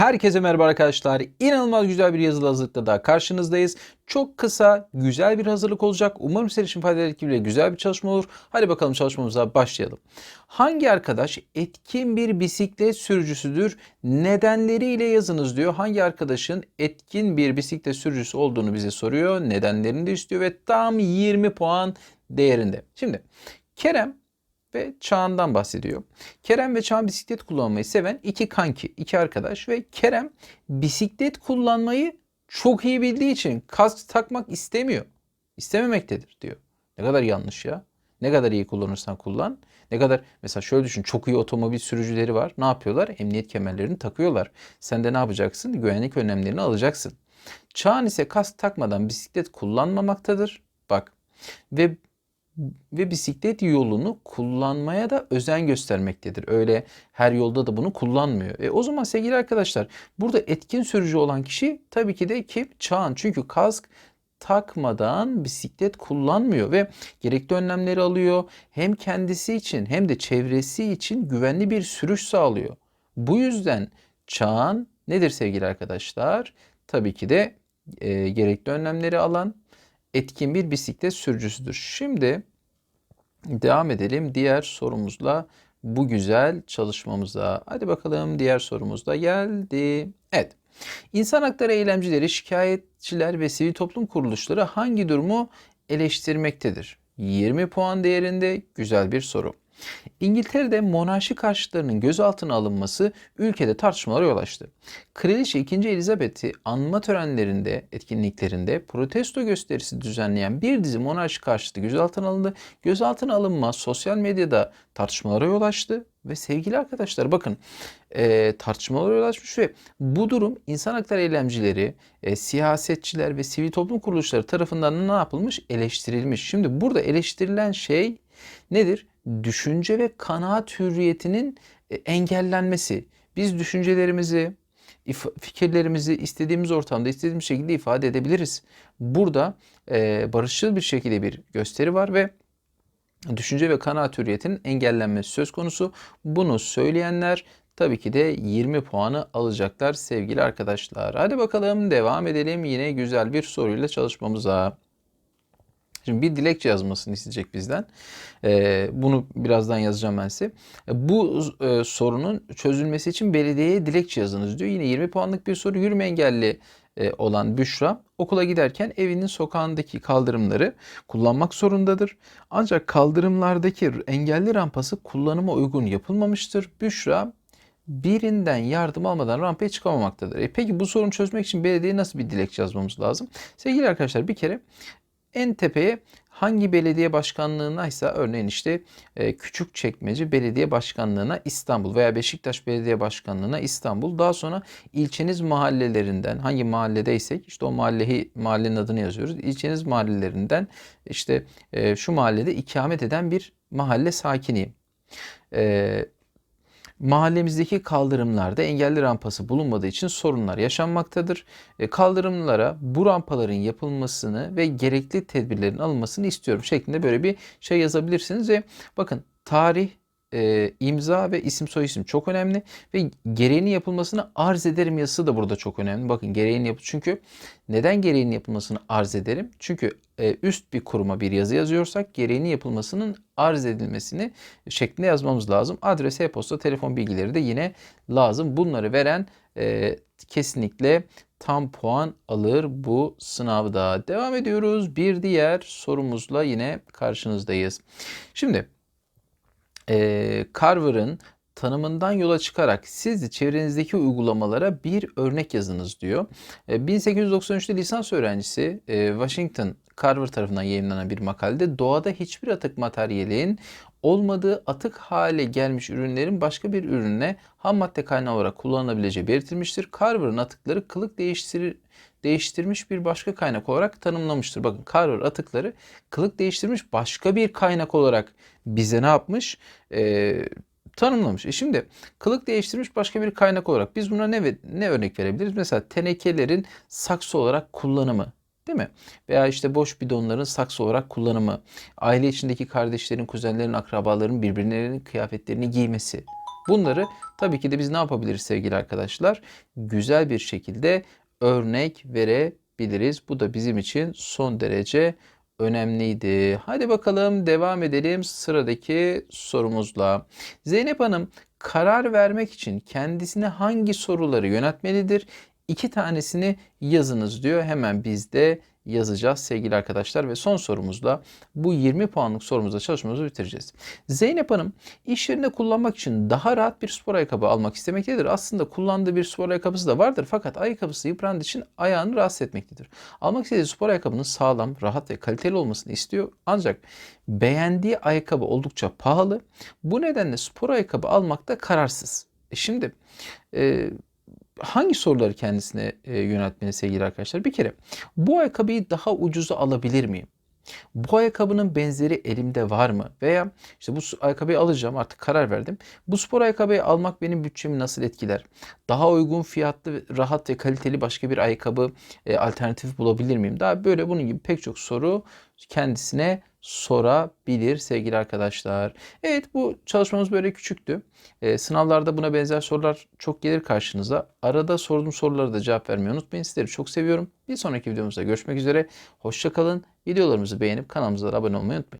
Herkese merhaba arkadaşlar. İnanılmaz güzel bir yazılı hazırlıkla daha karşınızdayız. Çok kısa, güzel bir hazırlık olacak. Umarım sizin için faydalı etkili güzel bir çalışma olur. Hadi bakalım çalışmamıza başlayalım. Hangi arkadaş etkin bir bisiklet sürücüsüdür? Nedenleriyle yazınız diyor. Hangi arkadaşın etkin bir bisiklet sürücüsü olduğunu bize soruyor. Nedenlerini de istiyor ve tam 20 puan değerinde. Şimdi Kerem ve Çağan'dan bahsediyor. Kerem ve Çağan bisiklet kullanmayı seven iki kanki, iki arkadaş ve Kerem bisiklet kullanmayı çok iyi bildiği için kask takmak istemiyor. İstememektedir diyor. Ne kadar yanlış ya. Ne kadar iyi kullanırsan kullan. Ne kadar mesela şöyle düşün çok iyi otomobil sürücüleri var. Ne yapıyorlar? Emniyet kemerlerini takıyorlar. Sen de ne yapacaksın? Güvenlik önlemlerini alacaksın. Çağan ise kask takmadan bisiklet kullanmamaktadır. Bak ve ve bisiklet yolunu kullanmaya da özen göstermektedir. Öyle her yolda da bunu kullanmıyor. E o zaman sevgili arkadaşlar burada etkin sürücü olan kişi tabii ki de kim? Çağan. Çünkü kask takmadan bisiklet kullanmıyor ve gerekli önlemleri alıyor. Hem kendisi için hem de çevresi için güvenli bir sürüş sağlıyor. Bu yüzden Çağan nedir sevgili arkadaşlar? Tabii ki de e, gerekli önlemleri alan etkin bir bisiklet sürücüsüdür. Şimdi devam edelim diğer sorumuzla bu güzel çalışmamıza. Hadi bakalım diğer sorumuz da geldi. Evet. İnsan hakları eylemcileri, şikayetçiler ve sivil toplum kuruluşları hangi durumu eleştirmektedir? 20 puan değerinde güzel bir soru. İngiltere'de monarşi karşıtlarının gözaltına alınması ülkede tartışmalara yol açtı. Kraliçe 2. Elizabeth'i anma törenlerinde, etkinliklerinde protesto gösterisi düzenleyen bir dizi monarşi karşıtı gözaltına alındı. Gözaltına alınma sosyal medyada tartışmalara yol açtı ve sevgili arkadaşlar bakın e, tartışmalara yol açmış ve bu durum insan hakları eylemcileri, e, siyasetçiler ve sivil toplum kuruluşları tarafından ne yapılmış? Eleştirilmiş. Şimdi burada eleştirilen şey nedir? Düşünce ve kanaat hürriyetinin e, engellenmesi. Biz düşüncelerimizi, fikirlerimizi istediğimiz ortamda, istediğimiz şekilde ifade edebiliriz. Burada e, barışçıl bir şekilde bir gösteri var ve düşünce ve kanaat hürriyetinin engellenmesi söz konusu. Bunu söyleyenler tabii ki de 20 puanı alacaklar sevgili arkadaşlar. Hadi bakalım devam edelim yine güzel bir soruyla çalışmamıza. Şimdi bir dilekçe yazmasını isteyecek bizden. Ee, bunu birazdan yazacağım ben size. E, bu e, sorunun çözülmesi için belediyeye dilekçe yazınız diyor. Yine 20 puanlık bir soru. Yürüme engelli e, olan Büşra okula giderken evinin sokağındaki kaldırımları kullanmak zorundadır. Ancak kaldırımlardaki engelli rampası kullanıma uygun yapılmamıştır. Büşra birinden yardım almadan rampaya çıkamamaktadır. E peki bu sorunu çözmek için belediyeye nasıl bir dilekçe yazmamız lazım? Sevgili arkadaşlar bir kere en tepeye hangi belediye başkanlığına ise örneğin işte e, Küçükçekmece Belediye Başkanlığına İstanbul veya Beşiktaş Belediye Başkanlığına İstanbul. Daha sonra ilçeniz mahallelerinden hangi mahalledeysek işte o mahalleyi mahallenin adını yazıyoruz. İlçeniz mahallelerinden işte e, şu mahallede ikamet eden bir mahalle sakiniyim. E, Mahallemizdeki kaldırımlarda engelli rampası bulunmadığı için sorunlar yaşanmaktadır. E, kaldırımlara bu rampaların yapılmasını ve gerekli tedbirlerin alınmasını istiyorum şeklinde böyle bir şey yazabilirsiniz ve bakın tarih e, imza ve isim soyisim çok önemli ve gereğinin yapılmasını arz ederim yazısı da burada çok önemli. Bakın gereğinin yapı çünkü neden gereğinin yapılmasını arz ederim? Çünkü e, üst bir kuruma bir yazı yazıyorsak gereğinin yapılmasının arz edilmesini şeklinde yazmamız lazım. Adres, e-posta, telefon bilgileri de yine lazım. Bunları veren e, kesinlikle tam puan alır bu sınavda. Devam ediyoruz. Bir diğer sorumuzla yine karşınızdayız. Şimdi e, Carver'ın tanımından yola çıkarak siz de çevrenizdeki uygulamalara bir örnek yazınız diyor. E, 1893'te lisans öğrencisi e, Washington Carver tarafından yayınlanan bir makalede doğada hiçbir atık materyalin olmadığı atık hale gelmiş ürünlerin başka bir ürüne ham madde kaynağı olarak kullanılabileceği belirtilmiştir. Carver'ın atıkları kılık değiştirir değiştirmiş bir başka kaynak olarak tanımlamıştır. Bakın Carver atıkları kılık değiştirmiş başka bir kaynak olarak bize ne yapmış? Ee, tanımlamış. E şimdi kılık değiştirmiş başka bir kaynak olarak biz buna ne ne örnek verebiliriz? Mesela tenekelerin saksı olarak kullanımı değil mi? Veya işte boş bidonların saksı olarak kullanımı, aile içindeki kardeşlerin, kuzenlerin, akrabaların birbirlerinin kıyafetlerini giymesi. Bunları tabii ki de biz ne yapabiliriz sevgili arkadaşlar? Güzel bir şekilde örnek verebiliriz. Bu da bizim için son derece önemliydi. Hadi bakalım devam edelim sıradaki sorumuzla. Zeynep Hanım karar vermek için kendisine hangi soruları yöneltmelidir? İki tanesini yazınız diyor. Hemen biz de yazacağız sevgili arkadaşlar ve son sorumuzla bu 20 puanlık sorumuzla çalışmamızı bitireceğiz. Zeynep Hanım iş yerinde kullanmak için daha rahat bir spor ayakkabı almak istemektedir. Aslında kullandığı bir spor ayakkabısı da vardır fakat ayakkabısı yıprandığı için ayağını rahatsız etmektedir. Almak istediği spor ayakkabının sağlam, rahat ve kaliteli olmasını istiyor. Ancak beğendiği ayakkabı oldukça pahalı. Bu nedenle spor ayakkabı almakta kararsız. E şimdi e, hangi soruları kendisine e, yöneltmeli sevgili arkadaşlar? Bir kere bu ayakkabıyı daha ucuza alabilir miyim? Bu ayakkabının benzeri elimde var mı? Veya işte bu ayakkabıyı alacağım artık karar verdim. Bu spor ayakkabıyı almak benim bütçemi nasıl etkiler? Daha uygun fiyatlı, rahat ve kaliteli başka bir ayakkabı e, alternatif bulabilir miyim? Daha böyle bunun gibi pek çok soru kendisine sorabilir sevgili arkadaşlar. Evet bu çalışmamız böyle küçüktü. Ee, sınavlarda buna benzer sorular çok gelir karşınıza. Arada sorduğum sorulara da cevap vermeyi unutmayın. Sizleri çok seviyorum. Bir sonraki videomuzda görüşmek üzere. Hoşçakalın. Videolarımızı beğenip kanalımıza abone olmayı unutmayın.